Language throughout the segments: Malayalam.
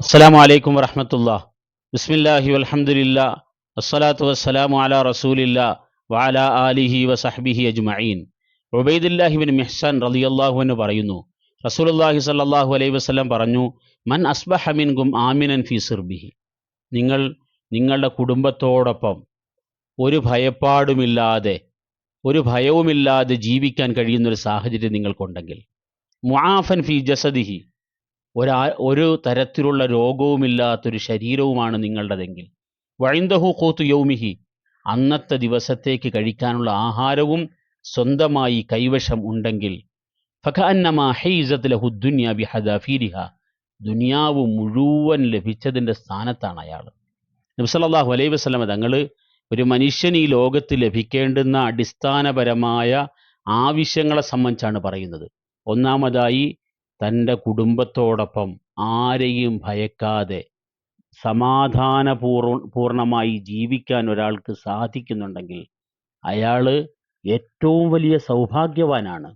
അസ്സാം വലൈക്കും വറഹമത്തുള്ള ബിസ്മില്ലാഹി വൽഹംദുലില്ലാ അസ്സലാത്തു വസ്സലാമു അലാ റസൂലില്ല വഅല ആലിഹി വസഹ്ബിഹി അജ്മഈൻ. ഉബൈദുല്ലാഹിബിൻ മിഹ്സാൻ റളിയല്ലാഹു എന്ന് പറയുന്നു റസൂലുള്ളാഹി സ്വല്ലല്ലാഹു അലൈഹി വസല്ലം പറഞ്ഞു മൻ അസ്ബഹ ഗും ആമിനൻ ഫി സിർബിഹി. നിങ്ങൾ നിങ്ങളുടെ കുടുംബത്തോടൊപ്പം ഒരു ഭയപ്പാടുമില്ലാതെ ഒരു ഭയവുമില്ലാതെ ജീവിക്കാൻ കഴിയുന്നൊരു സാഹചര്യം നിങ്ങൾക്കുണ്ടെങ്കിൽ മുആഫൻ ഫി ജസദിഹി ഒരാ ഒരു തരത്തിലുള്ള രോഗവുമില്ലാത്തൊരു ശരീരവുമാണ് നിങ്ങളുടേതെങ്കിൽ. വഴിന്തഹു കൂത്തു യൗമിഹി. അന്നത്തെ ദിവസത്തേക്ക് കഴിക്കാനുള്ള ആഹാരവും സ്വന്തമായി കൈവശം ഉണ്ടെങ്കിൽ ദുനിയാവ് മുഴുവൻ ലഭിച്ചതിന്റെ സ്ഥാനത്താണ് അയാൾ. നബ്സല്ലാഹു അലൈഹി വസ്ലമ തങ്ങൾ ഒരു മനുഷ്യൻ ഈ ലോകത്ത് ലഭിക്കേണ്ടുന്ന അടിസ്ഥാനപരമായ ആവശ്യങ്ങളെ സംബന്ധിച്ചാണ് പറയുന്നത്. ഒന്നാമതായി തന്റെ കുടുംബത്തോടൊപ്പം ആരെയും ഭയക്കാതെ സമാധാനപൂർവ പൂർണമായി ജീവിക്കാൻ ഒരാൾക്ക് സാധിക്കുന്നുണ്ടെങ്കിൽ അയാൾ ഏറ്റവും വലിയ സൗഭാഗ്യവാനാണ്.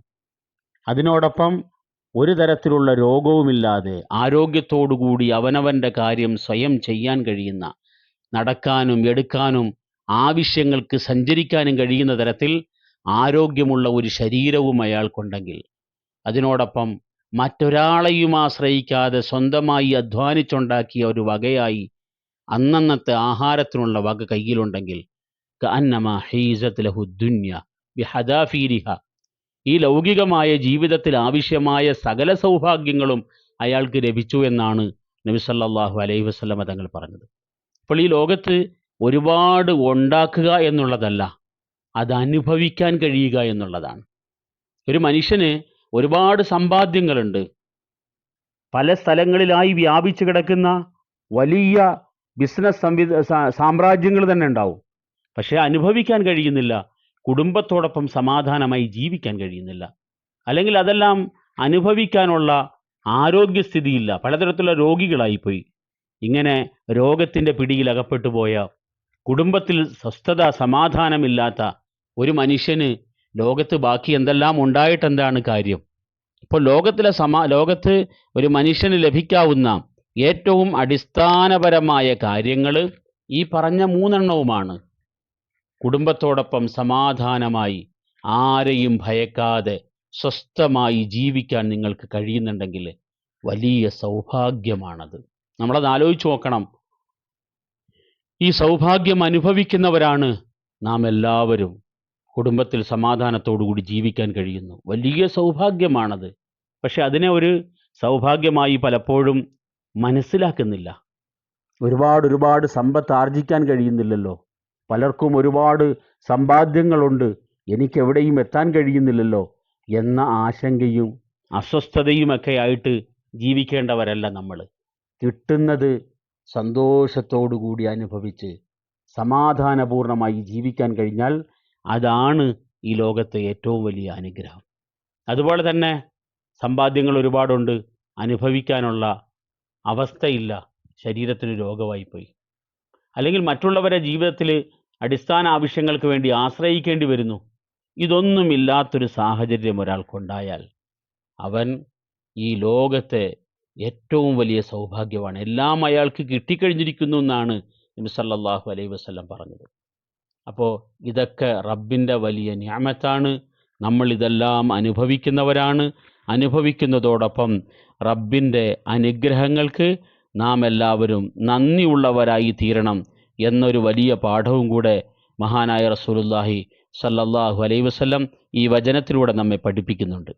അതിനോടൊപ്പം ഒരു തരത്തിലുള്ള രോഗവുമില്ലാതെ ആരോഗ്യത്തോടുകൂടി അവനവന്റെ കാര്യം സ്വയം ചെയ്യാൻ കഴിയുന്ന നടക്കാനും എടുക്കാനും ആവശ്യങ്ങൾക്ക് സഞ്ചരിക്കാനും കഴിയുന്ന തരത്തിൽ ആരോഗ്യമുള്ള ഒരു ശരീരവും അയാൾക്കുണ്ടെങ്കിൽ അതിനോടൊപ്പം മറ്റൊരാളെയും ആശ്രയിക്കാതെ സ്വന്തമായി അധ്വാനിച്ചുണ്ടാക്കിയ ഒരു വകയായി അന്നന്നത്തെ ആഹാരത്തിനുള്ള വക കയ്യിലുണ്ടെങ്കിൽ ലഹു ഈ ലൗകികമായ ജീവിതത്തിൽ ആവശ്യമായ സകല സൗഭാഗ്യങ്ങളും അയാൾക്ക് ലഭിച്ചു എന്നാണ് നബി സല്ലല്ലാഹു അലൈഹി വസ്ലമ തങ്ങൾ പറഞ്ഞത്. അപ്പോൾ ഈ ലോകത്ത് ഒരുപാട് ഉണ്ടാക്കുക എന്നുള്ളതല്ല അത് അനുഭവിക്കാൻ കഴിയുക എന്നുള്ളതാണ്. ഒരു മനുഷ്യന് ഒരുപാട് സമ്പാദ്യങ്ങളുണ്ട്. പല സ്ഥലങ്ങളിലായി വ്യാപിച്ചു കിടക്കുന്ന വലിയ ബിസിനസ് സംവിധ സാമ്രാജ്യങ്ങൾ തന്നെ ഉണ്ടാവും. പക്ഷേ അനുഭവിക്കാൻ കഴിയുന്നില്ല. കുടുംബത്തോടൊപ്പം സമാധാനമായി ജീവിക്കാൻ കഴിയുന്നില്ല. അല്ലെങ്കിൽ അതെല്ലാം അനുഭവിക്കാനുള്ള ആരോഗ്യസ്ഥിതിയില്ല. പലതരത്തിലുള്ള രോഗികളായിപ്പോയി. ഇങ്ങനെ രോഗത്തിന്റെ പിടിയിൽ അകപ്പെട്ടു പോയ കുടുംബത്തിൽ സ്വസ്ഥത സമാധാനമില്ലാത്ത ഒരു മനുഷ്യന് ലോകത്ത് ബാക്കി എന്തെല്ലാം ഉണ്ടായിട്ടെന്താണ് കാര്യം? ഇപ്പോൾ ലോകത്തിലെ സമാ ലോകത്ത് ഒരു മനുഷ്യന് ലഭിക്കാവുന്ന ഏറ്റവും അടിസ്ഥാനപരമായ കാര്യങ്ങൾ ഈ പറഞ്ഞ മൂന്നെണ്ണവുമാണ്. കുടുംബത്തോടൊപ്പം സമാധാനമായി ആരെയും ഭയക്കാതെ സ്വസ്ഥമായി ജീവിക്കാൻ നിങ്ങൾക്ക് കഴിയുന്നുണ്ടെങ്കിൽ വലിയ സൗഭാഗ്യമാണത്. നമ്മളത് ആലോചിച്ച് നോക്കണം. ഈ സൗഭാഗ്യം അനുഭവിക്കുന്നവരാണ് നാം എല്ലാവരും കുടുംബത്തിൽ സമാധാനത്തോടുകൂടി ജീവിക്കാൻ കഴിയുന്നു. വലിയ സൗഭാഗ്യമാണത്. പക്ഷെ അതിനെ ഒരു സൗഭാഗ്യമായി പലപ്പോഴും മനസ്സിലാക്കുന്നില്ല. ഒരുപാട് ഒരുപാട് സമ്പത്ത് ആർജിക്കാൻ കഴിയുന്നില്ലല്ലോ. പലർക്കും ഒരുപാട് സമ്പാദ്യങ്ങളുണ്ട്. എനിക്ക് എവിടെയും എത്താൻ കഴിയുന്നില്ലല്ലോ എന്ന ആശങ്കയും അസ്വസ്ഥതയുമൊക്കെ ആയിട്ട് ജീവിക്കേണ്ടവരല്ല നമ്മൾ കിട്ടുന്നത് സന്തോഷത്തോടു കൂടി അനുഭവിച്ച് സമാധാനപൂർണമായി ജീവിക്കാൻ കഴിഞ്ഞാൽ അതാണ് ഈ ലോകത്തെ ഏറ്റവും വലിയ അനുഗ്രഹം. അതുപോലെ തന്നെ സമ്പാദ്യങ്ങൾ ഒരുപാടുണ്ട്. അനുഭവിക്കാനുള്ള അവസ്ഥയില്ല. ശരീരത്തിന് രോഗമായിപ്പോയി. അല്ലെങ്കിൽ മറ്റുള്ളവരെ ജീവിതത്തിൽ അടിസ്ഥാന ആവശ്യങ്ങൾക്ക് വേണ്ടി ആശ്രയിക്കേണ്ടി വരുന്നു. ഇതൊന്നുമില്ലാത്തൊരു സാഹചര്യം ഒരാൾക്കുണ്ടായാൽ അവൻ ഈ ലോകത്തെ ഏറ്റവും വലിയ സൗഭാഗ്യമാണ് എല്ലാം അയാൾക്ക് കിട്ടിക്കഴിഞ്ഞിരിക്കുന്നു എന്നാണ് നബി സല്ലല്ലാഹു അലൈഹി വസല്ലം പറഞ്ഞത്. അപ്പോൾ ഇതൊക്കെ റബ്ബിന്റെ വലിയ ന്യാമത്താണ്. നമ്മൾ ഇതെല്ലാം അനുഭവിക്കുന്നവരാണ്. അനുഭവിക്കുന്നതോടൊപ്പം റബ്ബിന്റെ അനുഗ്രഹങ്ങൾക്ക് നാം എല്ലാവരും നന്ദിയുള്ളവരായി തീരണം എന്നൊരു വലിയ പാഠവും കൂടെ മഹാനായ റസൂലുല്ലാഹി സല്ലല്ലാഹു അലൈഹി വസല്ലം ഈ വചനത്തിലൂടെ നമ്മെ പഠിപ്പിക്കുന്നുണ്ട്.